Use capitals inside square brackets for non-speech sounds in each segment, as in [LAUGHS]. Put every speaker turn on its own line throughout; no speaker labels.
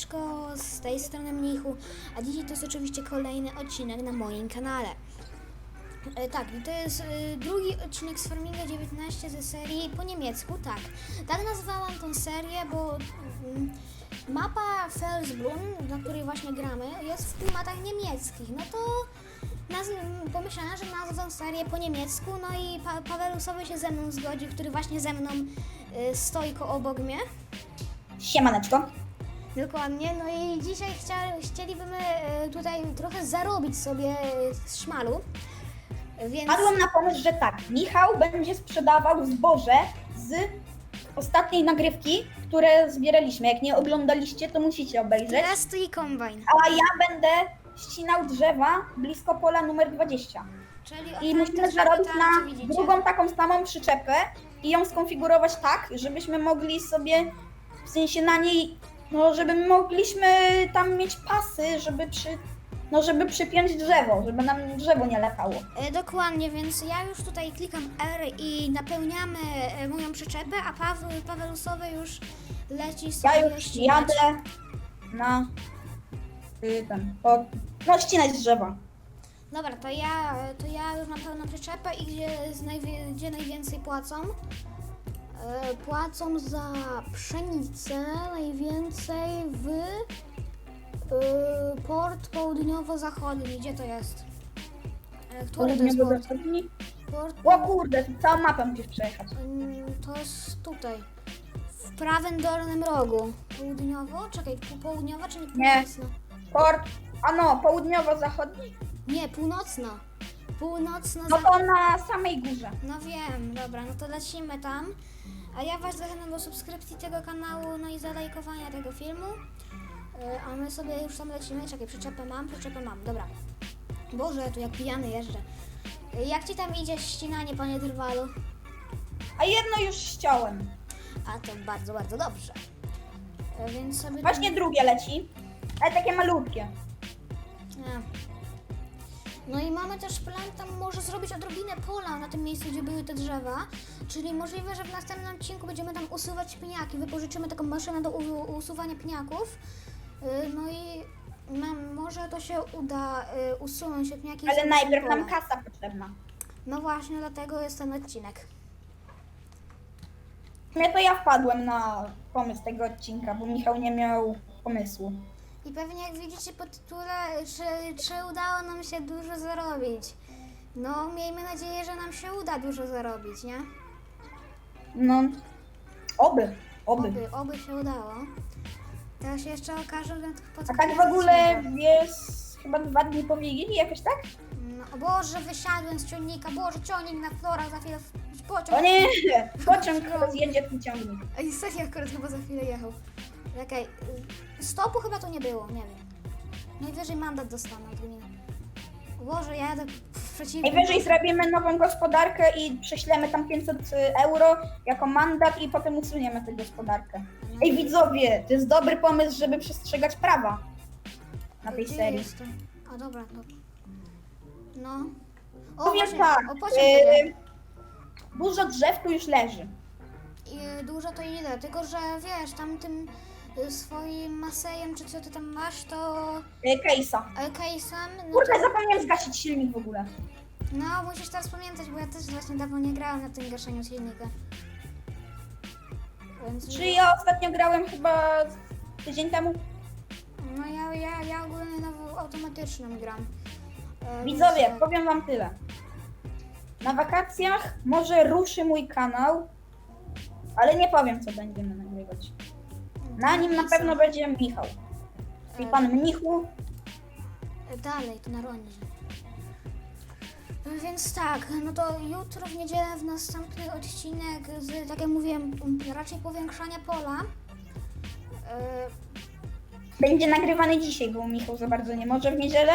Siemaneczko, z tej strony Mnichu, a dzisiaj to jest oczywiście kolejny odcinek na moim kanale. E, tak, to jest e, drugi odcinek z Farminga 19 ze serii po niemiecku, tak. Tak nazwałam tą serię, bo mm, mapa Felsbrunn, na której właśnie gramy, jest w klimatach niemieckich. No to naz- pomyślałam, że nazwę serię po niemiecku, no i pa- Paweł sobie się ze mną zgodził, który właśnie ze mną e, stoi koło obok mnie.
Siemaneczko.
Dokładnie, no i dzisiaj chcia, chcielibyśmy e, tutaj trochę zarobić sobie z szmalu. Więc
Padłam na pomysł, że tak, Michał będzie sprzedawał zboże z ostatniej nagrywki, które zbieraliśmy. Jak nie oglądaliście, to musicie obejrzeć.
teraz stoi kombajn.
A ja będę ścinał drzewa blisko pola numer 20.
Czyli
I musimy zarobić na drugą taką samą przyczepę i ją skonfigurować tak, żebyśmy mogli sobie, w sensie na niej, no żeby mogliśmy tam mieć pasy, żeby przy, no żeby przypiąć drzewo, żeby nam drzewo nie latało.
E, dokładnie, więc ja już tutaj klikam R i napełniamy e, moją przyczepę, a Paweł, Pawelusowy już leci sobie
Ja już
ścinać.
jadę na y, ten, po, no ścinać drzewa.
Dobra, to ja, to ja już napełniam przyczepę i gdzie, z najwie, gdzie najwięcej płacą? E, płacą za pszenicę najwięcej w e, port południowo-zachodni. Gdzie to jest? E, który to jest port?
Zachodni.
port
O kurde, całą mapę musisz przejechać.
Mm, to jest tutaj. W prawym dolnym rogu. Południowo? Czekaj, pół- południowa czy nie
Nie.
północna?
Port, a no, południowo-zachodni,
Nie, północna. Północna.
no to na samej górze.
No wiem, dobra, no to lecimy tam. A ja Was zachęcam do subskrypcji tego kanału, no i zalajkowania tego filmu. E, A my sobie już tam lecimy. Czekaj, przyczepę mam, przyczepę mam, dobra. Boże, tu jak pijany jeżdżę. Jak Ci tam idzie ścinanie, Panie Drwalu?
A jedno już ściąłem.
A to bardzo, bardzo dobrze. E, Więc sobie...
Właśnie drugie leci, ale takie malutkie.
Nie. No i mamy też plan tam może zrobić odrobinę pola na tym miejscu, gdzie były te drzewa. Czyli możliwe, że w następnym odcinku będziemy tam usuwać pniaki. Wypożyczymy taką maszynę do usuwania pniaków. Yy, No i nam, może to się uda y, usunąć pniaki.
Ale najpierw
pola.
nam kasa potrzebna.
No właśnie, dlatego jest ten odcinek.
Nie to ja wpadłem na pomysł tego odcinka, bo Michał nie miał pomysłu.
I pewnie jak widzicie po tytule, czy, czy udało nam się dużo zarobić. No, miejmy nadzieję, że nam się uda dużo zarobić, nie?
No, oby, oby.
Oby, oby się udało. Teraz się jeszcze okaże, że pod
A tak w ogóle jest chyba dwa dni po Wigilii, jakoś tak?
No, o Boże, wysiadłem z ciągnika. Boże, ciągnik na flora, za chwilę w- pociąg.
O nie, [LAUGHS] pociąg rozjedzie ten ciągnik.
Ej, serio, akurat chyba za chwilę jechał. Czekaj, y, stopu chyba tu nie było, nie wiem. Najwyżej mandat dostanę od gminy. Boże, ja jadę w przeciwnym...
Najwyżej zrobimy nową gospodarkę i prześlemy tam 500 euro jako mandat i potem usuniemy tę gospodarkę. Ej widzowie, to jest dobry pomysł, żeby przestrzegać prawa na tej
Gdzie
serii.
jestem? A dobra, dobra. No. O,
Powiem
właśnie,
tak,
o pociąg jedzie.
y, dużo drzew tu już leży.
I dużo to ile, tylko że wiesz, tam tym y, swoim masejem, czy co ty tam masz, to
Y, Case'a.
e, case'em, no,
Kurde, zapomniałem zgasić silnik w ogóle.
no musisz teraz pamiętać, bo ja też właśnie dawno nie grałam na tym gaszeniu silnika. Więc,
Czy ja ostatnio grałem chyba tydzień temu?
no ja, ja, ja ogólnie nową automatyczną gram. E,
Widzowie,
więc, e,
powiem wam tyle. Na wakacjach może ruszy mój kanał, ale nie powiem co będziemy nagrywać. Na nim na pewno będzie Michał. Czyli pan Mnichu.
e, Dalej, to na rondzie. E, Więc tak, no to jutro w niedzielę w następny odcinek z, tak jak mówiłem, raczej powiększania pola. E,
Będzie nagrywany dzisiaj, bo Michał za bardzo nie może w niedzielę.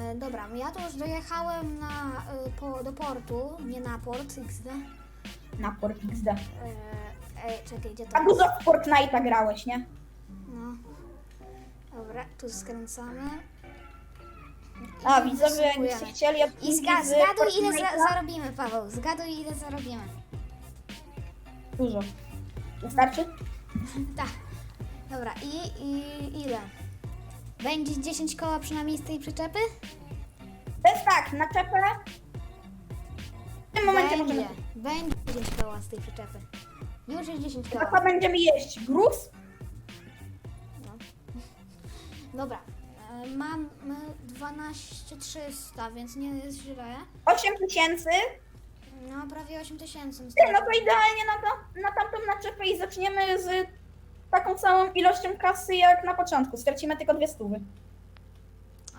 E, dobra, ja tu już dojechałem na, e, po, do portu, nie na port XD.
Na Port XD.
E, ej, czekaj, gdzie to
A
jest?
dużo w Fortnite'a grałeś, nie?
No. Dobra, tu skręcamy.
A widzowie, jakbyście chcieli
I zga,
z
zgaduj ile za,
Fortnite'a?
zarobimy, Paweł. Zgaduj ile zarobimy.
Dużo. Wystarczy?
Tak. Dobra, i, i ile? Będzie 10 koła przynajmniej z tej przyczepy?
To jest tak, naczepę. W tym momencie
będzie,
możemy.
będzie 10 koła z tej przyczepy. Już jest 10
A
koła.
co będziemy jeść? Gruz?
No. Dobra, e, mam 12 300, więc nie jest źle.
8 tysięcy.
No, prawie 8 tysięcy.
Ty, no to idealnie na, to, na tamtą naczepę i zaczniemy z taką samą ilością kasy jak na początku. Stracimy tylko dwie stówy.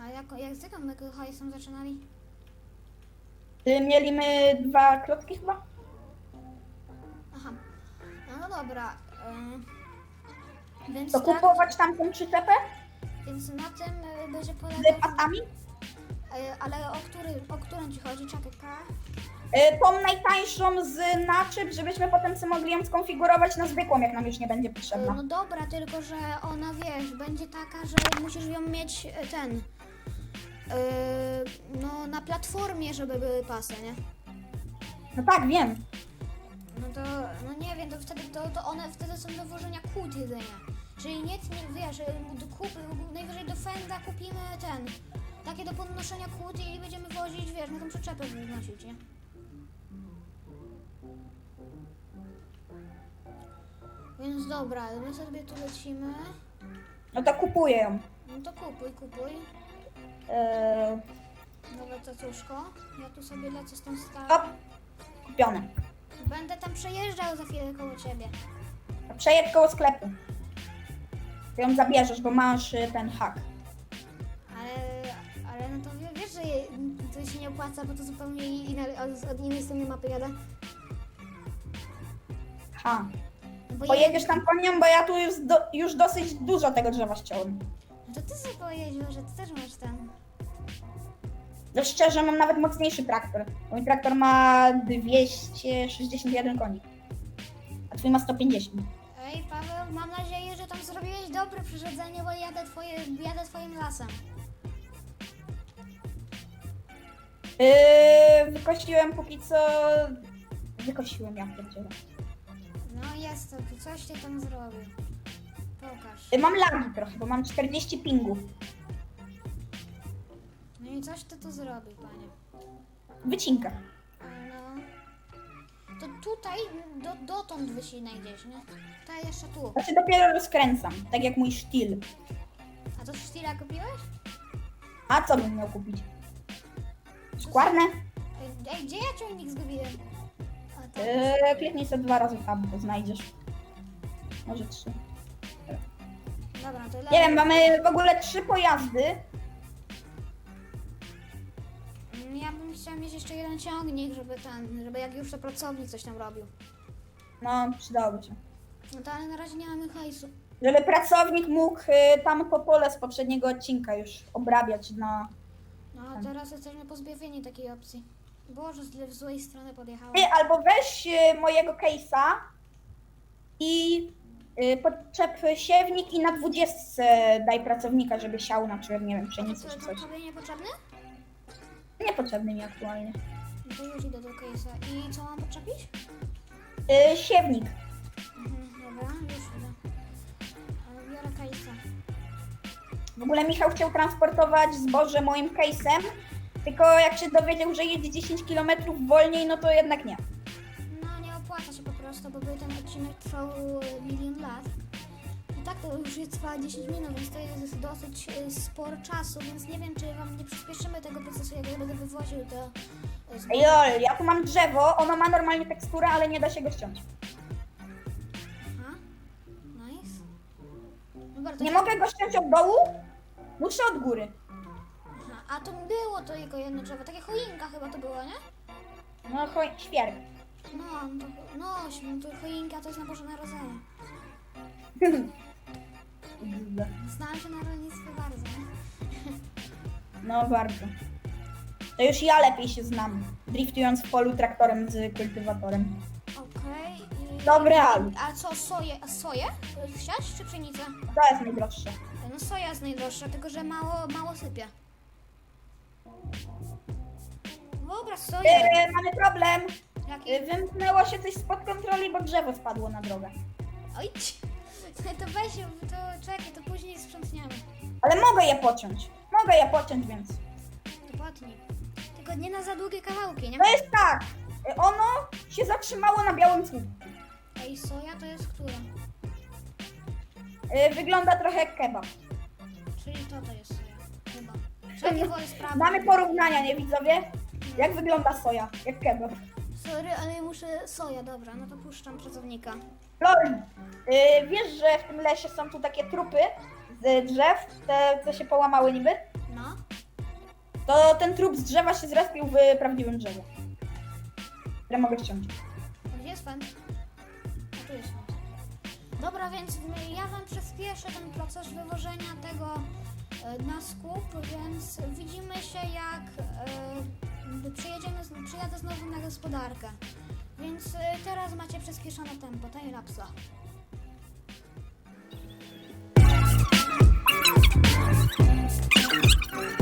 A jak, jak z jaką my hajsem zaczynali?
Y, Mieliśmy dwa klocki chyba?
No, dobra. e, więc
To
tak,
kupować tamtą przyczepę
więc na tym e, będzie
z
polegał...
pasami?
E, ale o, który, o którą ci chodzi? K?
Y, Tą najtańszą z naczep, żebyśmy potem sobie mogli ją skonfigurować na zwykłą, jak nam już nie będzie
E,
potrzebna.
No dobra, tylko że ona wiesz, będzie taka, że musisz ją mieć e, ten. e, no na platformie, żeby były pasy, nie?
No tak, wiem.
No to, no nie wiem, to wtedy to, to one wtedy są do włożenia kłód jedynie. Czyli nie, nie wiesz, e, do kup, najwyżej do fenda kupimy ten. Takie do podnoszenia kłód i będziemy wozić, wiesz, na tą przyczepę wnosić, nie? Więc dobra, my sobie tu lecimy.
No to kupuję ją.
No to kupuj, kupuj.
Yy,
Nowe cacuszko. Ja tu sobie lecę z tą starą.
hop, kupione.
Będę tam przejeżdżał za chwilę koło ciebie.
Przejedź koło sklepu. Ty ją zabierzesz, bo masz y, ten hak.
Ale, ale no to wie- wiesz, że je, to się nie opłaca, bo to zupełnie inna, od, od innej strony mapy jadę.
Ha.
Bo
Pojedziesz tam po nią, bo ja tu już, do, już dosyć dużo tego drzewa ściąłem.
No to ty sobie pojedziesz, że ty też masz ten.
No szczerze, mam nawet mocniejszy traktor. Mój traktor ma 261 koni. A twój ma 150.
Ej, Paweł, mam nadzieję, że tam zrobiłeś dobre przyrzedzenie, bo jadę, twoje, jadę twoim lasem.
Yy, wykosiłem póki co... Wykosiłem ja pierdzielę.
No jest to, tu coś ty tam zrobił. Pokaż.
Yy, mam lagi trochę, bo mam 40 pingów.
No i coś ty tu zrobił, panie.
Wycinka.
No. To tutaj do, dotąd wysinaj gdzieś, nie? Tutaj jeszcze tu.
Znaczy dopiero rozkręcam, tak jak mój sztil.
A to sztila kupiłeś?
A co bym miał kupić? Szkwarne?
Ej, Ej, gdzie ja ciągnik zgubiłem? A tak.
Yy, kliknij sobie dwa razy tam, to znajdziesz. Może trzy.
Dobra, to
Nie wiem, mamy w ogóle trzy pojazdy.
Chciała mieć jeszcze jeden ciągnik, żeby ten, żeby jak już to pracownik coś tam robił.
No, przydałoby się.
No to ale na razie nie mamy hajsu.
Żeby pracownik mógł y, tam to pole z poprzedniego odcinka już obrabiać na...
No a teraz jesteśmy pozbawieni takiej opcji. Boże, z w złej strony podjechałem.
Ty, albo weź y, mojego case'a i y, podczep siewnik i na dwudziestce daj pracownika, żeby siał na przykład, nie wiem,
co,
czy
to
coś.
tobie niepotrzebny?
Niepotrzebny mi aktualnie.
No to już idę do case'a. I co mam podczepić?
Y, siewnik.
Mhm, dobra, już idę. E, Biorę case'a.
W ogóle Michał chciał transportować zboże moim case'em, tylko jak się dowiedział, że jedzie 10 km wolniej, no to jednak nie.
No nie opłaca się po prostu, bo by ten odcinek trwał milion lat. Tak to już jest trwa 10 minut, więc to jest dosyć e, sporo czasu, więc nie wiem, czy wam nie przyspieszymy tego procesu, jak ja będę wywoził to e.
Ej, lol, ja tu mam drzewo, ono ma normalnie teksturę, ale nie da się go ściąć.
Aha, nice. Dobra, to
Nie mogę go ściąć od dołu? Muszę od góry.
Aha, a to było to jego jedno drzewo, takie choinka chyba to było, nie?
No, choj, świerk.
No, no to, no, no to choinka to jest na Boże Narodzenie. [LAUGHS] Znam się na rolnictwie bardzo?
No, bardzo. To już ja lepiej się znam, driftując w polu traktorem z kultywatorem.
Okej. i-
Dobre, ale
A co, soję, a soję? Chciałaś czy pszenicę?
to jest najdroższe.
No soja jest najdroższa, tylko że mało, mało sypie. Dobra, soja.
Yy, mamy problem.
Jaki?
Yy, wymknęło się coś spod kontroli, bo drzewo spadło na drogę.
Oj, ci. [LAUGHS] To weź, to czekaj, to później sprzątniemy.
Ale mogę je pociąć. Mogę je pociąć, więc.
Potnij. Tylko nie na za długie kawałki, nie?
To jest tak. Ono się zatrzymało na białym słupku.
Ej, soja to jest która?
Y, Wygląda trochę jak kebab.
Czyli to to jest soja. Chyba. Czekaj, wolę.
Mamy porównania, nie widzowie? Jak wygląda soja? Jak kebab.
Sorry, ale muszę soja, dobra, no to puszczam pracownika.
Lol, y, wiesz, że w tym lesie są tu takie trupy z drzew, te co się połamały niby?
No.
To ten trup z drzewa się zrespił w prawdziwym drzewie. Które mogę ściąć.
Gdzie jest fan? A tu jest fan. Dobra, więc my- ja wam przyspieszę ten proces wywożenia tego e, na skup, więc widzimy się jak e, przyjedziemy, z- przyjadę znowu na gospodarkę. Więc e, teraz macie przyspieszone tempo, timelapsa. Więc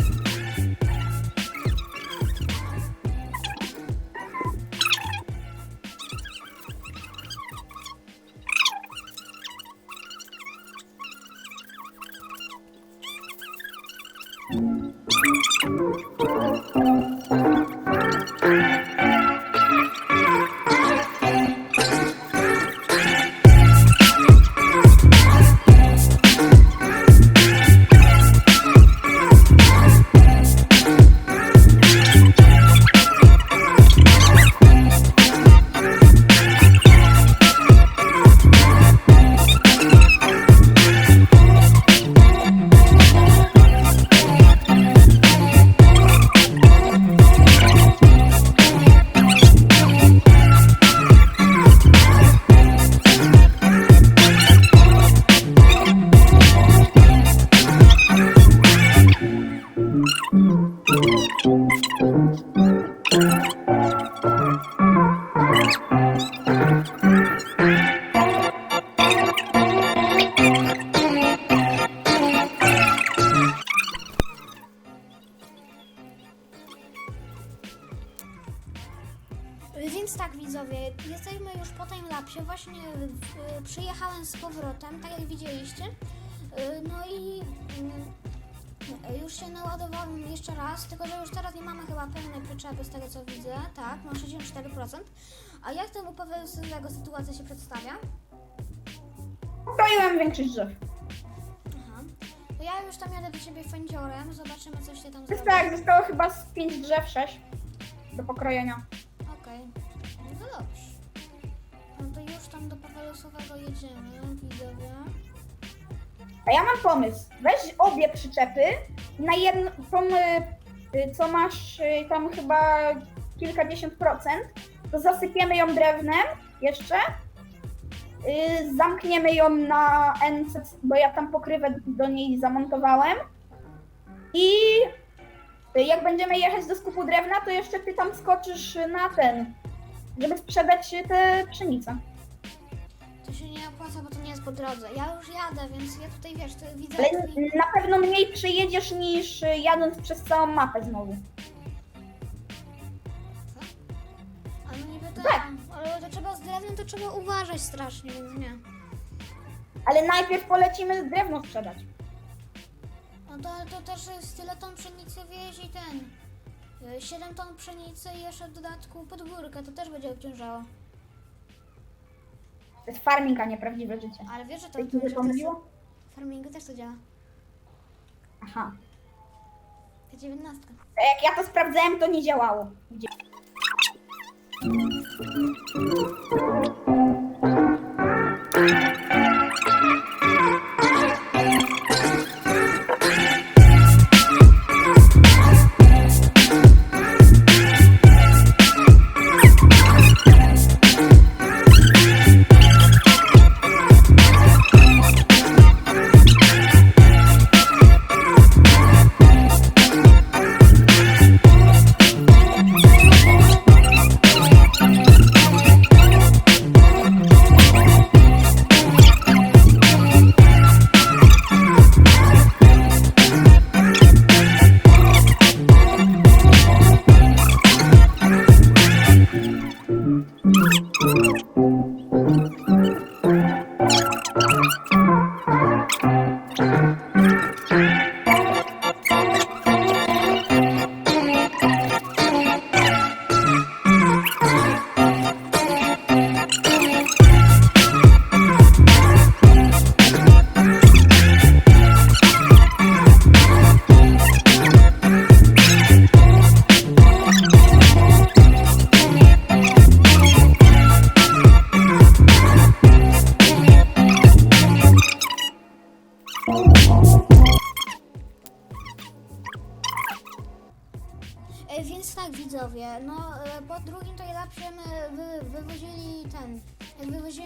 tak, mam 64%. A jak tam u Pawełskiego sytuacja się przedstawia?
Pokroiłem większość drzew.
Aha. To ja już tam jadę do ciebie fędziorem, zobaczymy coś ty tam
To jest tak, zostało chyba z 5 drzew, 6 do pokrojenia.
Okej, no to dobrze. No to już tam do Pawełsowego jedziemy, widzowie.
A ja mam pomysł. Weź obie przyczepy na jedną, tą, y, y, co masz y, tam chyba kilkadziesiąt procent, to zasypiemy ją drewnem jeszcze. Y, Zamkniemy ją na NC, bo ja tam pokrywę do niej zamontowałem. I jak będziemy jechać do skupu drewna, to jeszcze ty tam skoczysz na ten, żeby sprzedać tę pszenicę.
To się nie opłaca, bo to nie jest po drodze. Ja już jadę, więc ja tutaj wiesz, to widzę.
Ale na pewno mniej przyjedziesz niż y, jadąc przez całą mapę znowu.
To trzeba uważać strasznie, więc nie.
Ale najpierw polecimy drewno sprzedać.
No to, to też jest tyle ton pszenicy wieź i ten. 7 ton pszenicy i jeszcze w dodatku podgórkę, to też będzie obciążało.
To jest farming, a nie prawdziwe życie.
Ale wiesz, że to,
To
że
się
to
pomyliło?
w farmingu też to działa.
Aha.
Ta dziewiętnastka.
To jak ja to sprawdzałem, to nie działało. Gdzie?
E,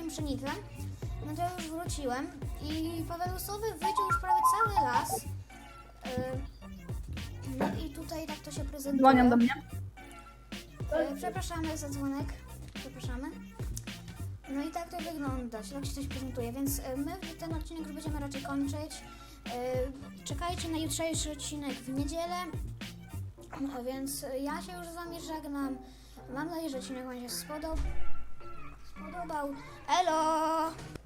wywoziłem pszenicę, no to już wróciłem i Pawelusowy wyciął już prawie cały las. E, No i tutaj tak to się prezentuje.
Dzwonią do mnie.
E, Przepraszamy za dzwonek. Przepraszamy. No i tak to wygląda, tak się coś prezentuje, więc e, my ten odcinek już będziemy raczej kończyć. Czekajcie na jutrzejszy odcinek w niedzielę. No, więc ja się już z wami żegnam. Mam nadzieję, że odcinek wam się spodobał. Spodobał. Elo!